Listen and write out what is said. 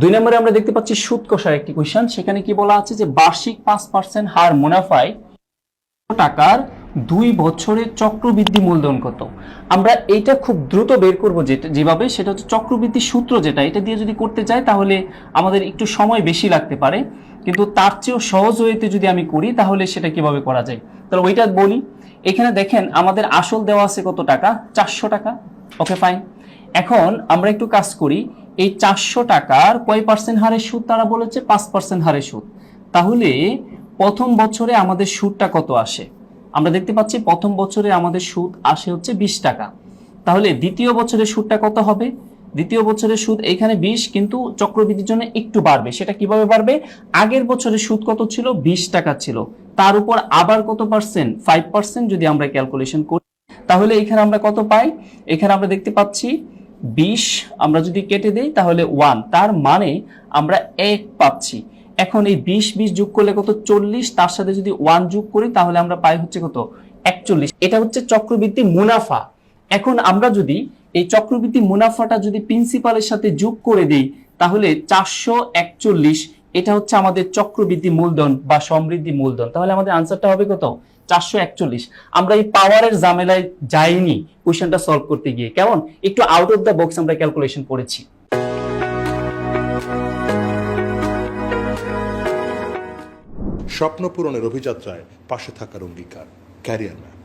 দুই নম্বরে আমরা দেখতে পাচ্ছি সুদ কষার একটি কোয়েশ্চেন সেখানে কি বলা আছে যে বার্ষিক পাঁচ পার্সেন্ট হার মুনাফায় টাকার দুই বছরের চক্রবৃদ্ধি মূলধন কত? আমরা এইটা খুব দ্রুত বের করব যেভাবে, সেটা হচ্ছে চক্রবৃদ্ধি সূত্র যেটা। এটা দিয়ে যদি করতে চাই, তাহলে আমাদের একটু সময় বেশি লাগতে পারে। কিন্তু তার চেয়েও সহজ ওয়েতে যদি আমি করি, তাহলে সেটা কীভাবে করা যায়? তাহলে ওইটা বলি। এখানে দেখেন, আমাদের আসল দেওয়া আছে কত টাকা? চারশো টাকা। ওকে ফাইন এখন আমরা একটু কাজ করি। এই চারশো টাকার কয় পার্সেন্ট হারে সুদ? তারা বলেছে পাঁচ পার্সেন্ট হারে সুদ। তাহলে প্রথম বছরে আমাদের সুদটা কত আসে? আমরা দেখতে পাচ্ছি প্রথম বছরে আমাদের সুদ আসে হচ্ছে বিশ টাকা। তাহলে দ্বিতীয় বছরের সুদটা কত হবে? দ্বিতীয় বছরের সুদ এখানে বিশ, কিন্তু চক্রবৃদ্ধির জন্য একটু বাড়বে। সেটা কীভাবে বাড়বে? আগের বছরের সুদ কত ছিল? বিশ টাকা ছিল। তার উপর আবার কত পার্সেন্ট ফাইভ পার্সেন্ট যদি আমরা ক্যালকুলেশন করি। তাহলে এখানে আমরা কত পাই? এখানে আমরা দেখতে পাচ্ছি বিশ আমরা যদি কেটে দেই, তাহলে ওয়ান তার মানে আমরা এক পাচ্ছি। এখন এই বিশ বিশ যোগ করলে কত? চল্লিশ। তার সাথে যদি ওয়ান যোগ করি, তাহলে আমরা পাই হচ্ছে কত? একচল্লিশ। এটা হচ্ছে চক্রবৃদ্ধি মুনাফা। এখন আমরা যদি এই চক্রবৃদ্ধি মুনাফাটা যদি প্রিন্সিপালের সাথে যোগ করে দেই, তাহলে চারশো একচল্লিশ। এটা হচ্ছে আমাদের চক্রবৃদ্ধি মূলধন বা সমৃদ্ধি মূলধন। তাহলে আমাদের আনসারটা হবে কত? চারশো একচল্লিশ। আমরা এই পাওয়ারের জামেলায় যাইনি কোয়েশনটা সলভ করতে গিয়ে। কেমন? একটু আউট অফ দ্য বক্স আমরা ক্যালকুলেশন করেছি। স্বপ্ন পূরণের অভিযাত্রায় পাশে থাকার অঙ্গীকার ক্যারিয়ার ম্যাপ